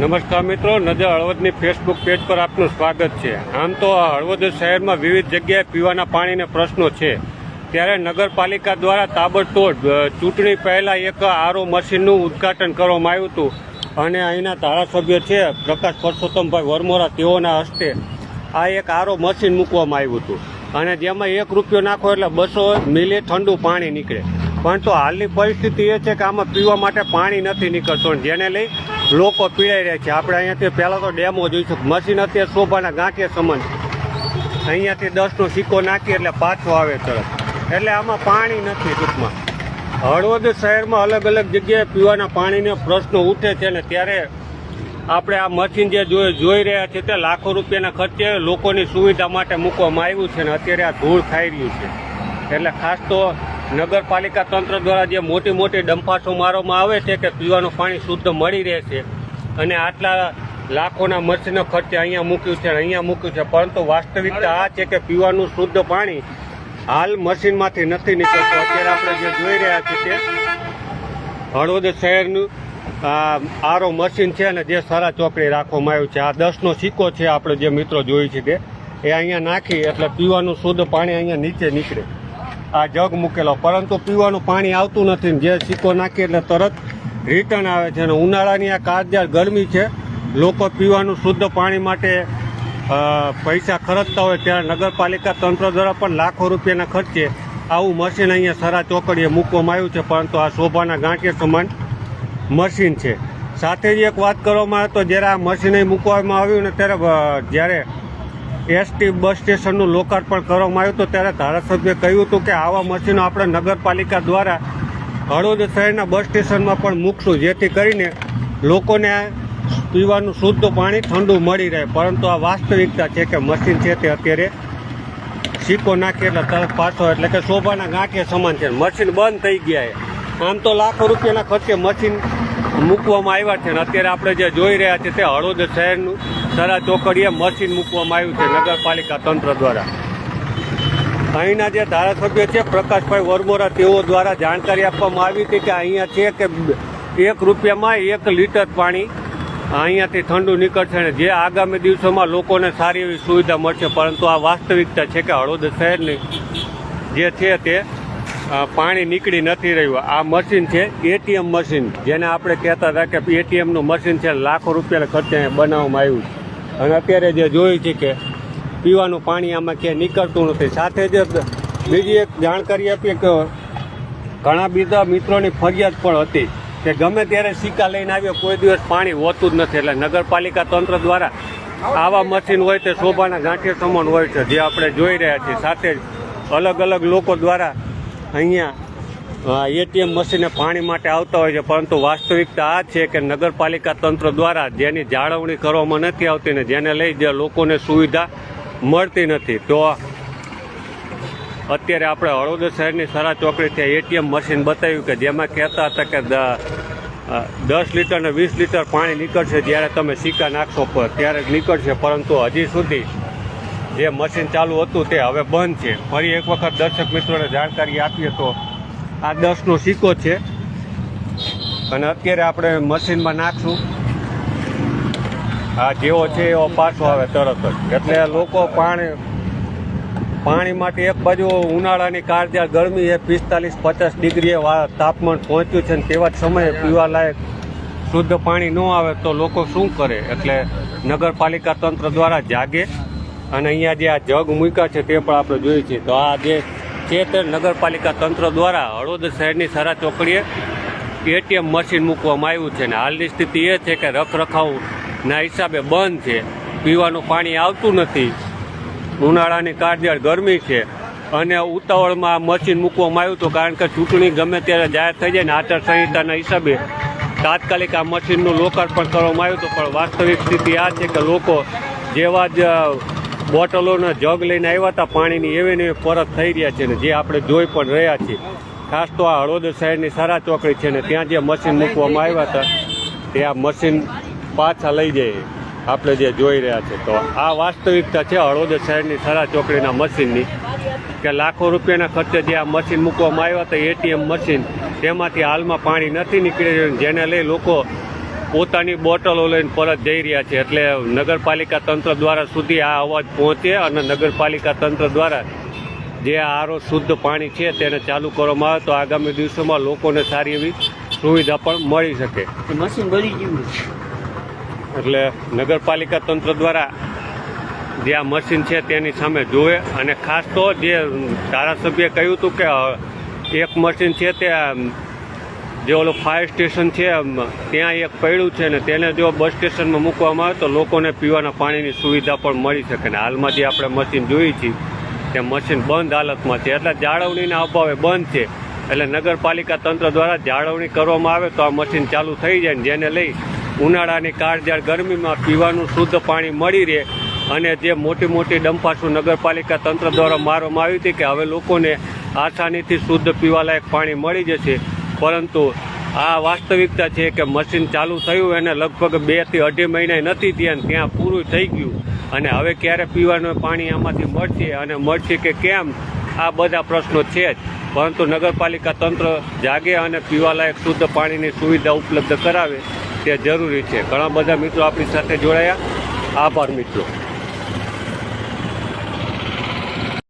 નમસ્કાર મિત્રો નજર હળવદની ફેસબુક પેજ પર આપનું સ્વાગત છે. આમ તો આ હળવદ શહેરમાં વિવિધ જગ્યાએ પીવાના પાણીના પ્રશ્નો છે. ત્યારે નગરપાલિકા દ્વારા તાબડતોડ ચૂંટણી પહેલાં એક આરો મશીનનું ઉદ્ઘાટન કરવામાં આવ્યું હતું. અને અહીંના ધારાસભ્ય છે પ્રકાશ પરસોત્તમભાઈ વરમોરા, તેઓના હસ્તે આ એક આરો મશીન મૂકવામાં આવ્યું હતું. અને જેમાં એક રૂપિયો નાખો એટલે બસો મિલી ઠંડુ પાણી નીકળે. પરંતુ હાલની પરિસ્થિતિ એ છે કે આમાં પીવા માટે પાણી નથી નીકળતું. જેને લઈ લોકો પીડાઈ રહ્યા છે. આપણે અહીંયાથી પહેલાં તો ડેમો જોઈશું મશીન અત્યારે શોભાના ગાંઠે સમાન. અહીંયાથી દસનો સિક્કો નાખીએ એટલે પાછો આવે તરત. એટલે આમાં પાણી નથી ટૂંકમાં. હળવદ શહેરમાં અલગ અલગ જગ્યાએ પીવાના પાણીનો પ્રશ્ન ઉઠે છે ને ત્યારે આપણે આ મશીન જે જોઈ જોઈ રહ્યા છે તે લાખો રૂપિયાના ખર્ચે લોકોની સુવિધા માટે મૂકવામાં આવ્યું છે ને અત્યારે આ ધૂળ ખાઈ રહ્યું છે. એટલે ખાસ તો નગરપાલિકા તંત્ર દ્વારા જે મોટી મોટી ડંફાસો મારવામાં આવે છે કે પીવાનું પાણી શુદ્ધ મળી રહે છે. અને આટલા લાખોના મશીનો ખર્ચે અહીંયા મૂક્યું છે અહીંયા મૂક્યું છે. પરંતુ વાસ્તવિકતા આ છે કે પીવાનું શુદ્ધ પાણી હાલ મશીનમાંથી નથી નીકળતું. અત્યારે આપણે જે જોઈ રહ્યા છીએ તે હળવદ શહેરનું આરો મશીન છે અને જે સારા ચોકડી રાખવામાં આવ્યું છે. આ દસનો સિક્કો છે આપણે જે મિત્રો જોઈ છે તે. એ અહીંયા નાખી એટલે પીવાનું શુદ્ધ પાણી અહીંયા નીચે નીકળે. આ જગ મૂકેલો. પરંતુ પીવાનું પાણી આવતું નથી જે સિક્કો નાખે એટલે તરત રિટર્ન આવે છે અને ઉનાળાની આ કાળજાળ ગરમી છે. લોકો પીવાનું શુદ્ધ પાણી માટે પૈસા ખર્ચતા હોય ત્યારે નગરપાલિકા તંત્ર દ્વારા પણ લાખો રૂપિયાના ખર્ચે આવું મશીન અહીંયા સરા ચોકડીએ મૂકવામાં આવ્યું છે. પરંતુ આ શોભાના ગાંઠિયા સમાન મશીન છે. સાથે જ એક વાત કરવામાં આવે તો જ્યારે આ મશીન અહીં મૂકવામાં આવ્યું ને ત્યારે જ્યારે એસટી બસ સ્ટેશનનું લોકાર્પણ કરવામાં આવ્યું હતું. ત્યારે ધારાસભ્યએ કહ્યું હતું કે આવા મશીનો આપણે નગરપાલિકા દ્વારા હળવદ શહેરના બસ સ્ટેશનમાં પણ મૂકશું, જેથી કરીને લોકોને પીવાનું શુદ્ધ પાણી ઠંડુ મળી રહે. પરંતુ આ વાસ્તવિકતા છે કે મશીન છે તે અત્યારે સિક્કો નાખી એટલે તરત પાછો, એટલે કે શોભાના ગાંઠે સમાન છે. મશીન બંધ થઈ ગયા આમ તો લાખો રૂપિયાના ખર્ચે મશીન મૂકવામાં આવ્યા છે. અને અત્યારે આપણે જે જોઈ રહ્યા છીએ તે હળવદ શહેરનું સરા ચોકડીએ મશીન મૂકવામાં આવ્યું છે નગરપાલિકા તંત્ર દ્વારા. અહીંના જે ધારાસભ્ય છે, પ્રકાશભાઈ વરમોરા, તેઓ દ્વારા જાણકારી આપવામાં આવી હતી કે અહીંયા છે કે એક રૂપિયામાં એક લીટર પાણી અહીંયાથી ઠંડુ નીકળશે અને જે આગામી દિવસોમાં લોકોને સારી એવી સુવિધા મળશે. પરંતુ આ વાસ્તવિકતા છે કે હળવદ શહેરની જે છે તે પાણી નીકળી નથી રહ્યું. આ મશીન છે, એટીએમ મશીન જેને આપણે કહેતા હતા કે એટીએમનું મશીન છે લાખો રૂપિયાના ખર્ચે બનાવવામાં આવ્યું છે. અને અત્યારે જે જોયું છે કે પીવાનું પાણી આમાં ક્યાંય નીકળતું નથી. સાથે જ બીજી એક જાણકારી આપીએ કે ઘણા બીજા મિત્રોની ફરિયાદ પણ હતી કે ગમે ત્યારે સિક્કા લઈને આવ્યો, કોઈ દિવસ પાણી હોતું જ નથી. એટલે નગરપાલિકા તંત્ર દ્વારા આવા મશીન હોય તે શોભાના ગાંઠિયા સમાન હોય છે, જે આપણે જોઈ રહ્યા છીએ. સાથે જ અલગ અલગ લોકો દ્વારા અહીંયા એટીએમ મશીને પાણી માટે આવતા હોય છે, પરંતુ વાસ્તવિકતા આ છે કે નગરપાલિકા તંત્ર દ્વારા જેની જાળવણી કરવામાં નથી આવતી ને જેને લઈ જે લોકોને સુવિધા મળતી નથી, તો અત્યારે આપણે હળવદ શહેરની સરા ચોકડીથી એટીએમ મશીન બતાવ્યું કે જેમાં કહેતા હતા કે દસ લીટર ને વીસ લીટર પાણી નીકળશે જ્યારે તમે સિક્કા નાખશો પર ત્યારે નીકળશે, પરંતુ હજી સુધી જે મશીન ચાલુ હતું તે હવે બંધ છે. ફરી એક વખત દર્શક મિત્રોને જાણકારી આપીએ તો આ દસનો સિક્કો છે. અને અત્યારે આપણે મશીનમાં નાખશું. આ જેવો છે એવો પાછો આવે તરત જ. એટલે લોકો પાણી પાણી માટે એક બાજુ ઉનાળાની કાળજા ગરમી એ પિસ્તાલીસ, પચાસ ડિગ્રીએ તાપમાન પહોંચ્યું છે ને તેવા જ સમયે પીવા લાયક શુદ્ધ પાણી ન આવે તો લોકો શું કરે? એટલે નગરપાલિકા તંત્ર દ્વારા જાગે. અને અહીંયા જે આ જગ મૂક્યા છે તે પણ આપણે જોઈએ છીએ. તો આ જે છે તે નગરપાલિકા તંત્ર દ્વારા હળવદ શહેરની સરા ચોકડીએ એટીએમ મશીન મૂકવામાં આવ્યું છે અને હાલની સ્થિતિ એ છે કે રખરખાવના હિસાબે બંધ છે. પીવાનું પાણી આવતું નથી. ઉનાળાની કાળજાળ ગરમી છે અને ઉતાવળમાં મશીન મૂકવામાં આવ્યું હતું કારણ કે ચૂંટણી ગમે ત્યારે જાહેર થઈ જાય ને આચારસંહિતાના હિસાબે તાત્કાલિક આ મશીનનું લોકાર્પણ કરવામાં આવ્યું હતું. પણ વાસ્તવિક સ્થિતિ આ છે કે લોકો જેવા જ બોટલોના જગ લઈને આવ્યા હતા. પાણીની એવી ને પરત થઈ રહ્યા છે ને જે આપણે જોઈ પણ રહ્યા છીએ. ખાસ તો આ હળોદર શહેરની સારા ચોકડી છે ને ત્યાં જે મશીન મૂકવામાં આવ્યા હતા, તે આ મશીન પાછા લઈ જાય આપણે જે જોઈ રહ્યા છે. તો આ વાસ્તવિકતા છે હળોદર શહેરની સારા ચોકડીના મશીનની, કે લાખો રૂપિયાના ખર્ચે જે આ મશીન મૂકવામાં આવ્યા હતા એટીએમ મશીન, તેમાંથી હાલમાં પાણી નથી નીકળી રહ્યું જેને લઈ લોકો પોતાની બોટલો લઈને પરત જઈ રહ્યા છે. એટલે નગરપાલિકા તંત્ર દ્વારા સુધી આ અવાજ પહોંચે અને નગરપાલિકા તંત્ર દ્વારા જે આરો શુદ્ધ પાણી છે તેને ચાલુ કરવામાં આવે તો આગામી દિવસોમાં લોકોને સારી એવી સુવિધા પણ મળી શકે. મશીન બળી ગયું એટલે નગરપાલિકા તંત્ર દ્વારા જે આ મશીન છે તેની સામે જોવે અને ખાસ તો જે ધારાસભ્યએ કહ્યું હતું કે એક મશીન છે તે જે ઓલો ફાયર સ્ટેશન છે ત્યાં એક પડ્યું છે ને તેને જો બસ સ્ટેશનમાં મૂકવામાં આવે તો લોકોને પીવાના પાણીની સુવિધા પણ મળી શકે ને. હાલમાં જે આપણે મશીન જોઈ છીએ તે મશીન બંધ હાલતમાં છે. એટલે જાળવણીના અભાવે બંધ છે. એટલે નગરપાલિકા તંત્ર દ્વારા જાળવણી કરવામાં આવે તો આ મશીન ચાલુ થઈ જાય જેને લઈ ઉનાળાની કાળજાળ ગરમીમાં પીવાનું શુદ્ધ પાણી મળી રહે. અને જે મોટી મોટી ડંફાસુ નગરપાલિકા તંત્ર દ્વારા મારવામાં આવી હતી કે હવે લોકોને આસાનીથી શુદ્ધ પીવાલાયક પાણી મળી જશે. પરંતુ આ વાસ્તવિકતા છે કે મશીન ચાલુ થયું એને લગભગ બેથી અઢી મહિના નથી ત્યાં ત્યાં પૂરું થઈ ગયું. અને હવે ક્યારે પીવાનું પાણી આમાંથી મળશે અને મળશે કે કેમ, આ બધા પ્રશ્નો છે જ. પરંતુ નગરપાલિકા તંત્ર જાગે અને પીવાલાયક શુદ્ધ પાણીની સુવિધા ઉપલબ્ધ કરાવે તે જરૂરી છે. ઘણા બધા મિત્રો આપણી સાથે જોડાયા. આભાર મિત્રો.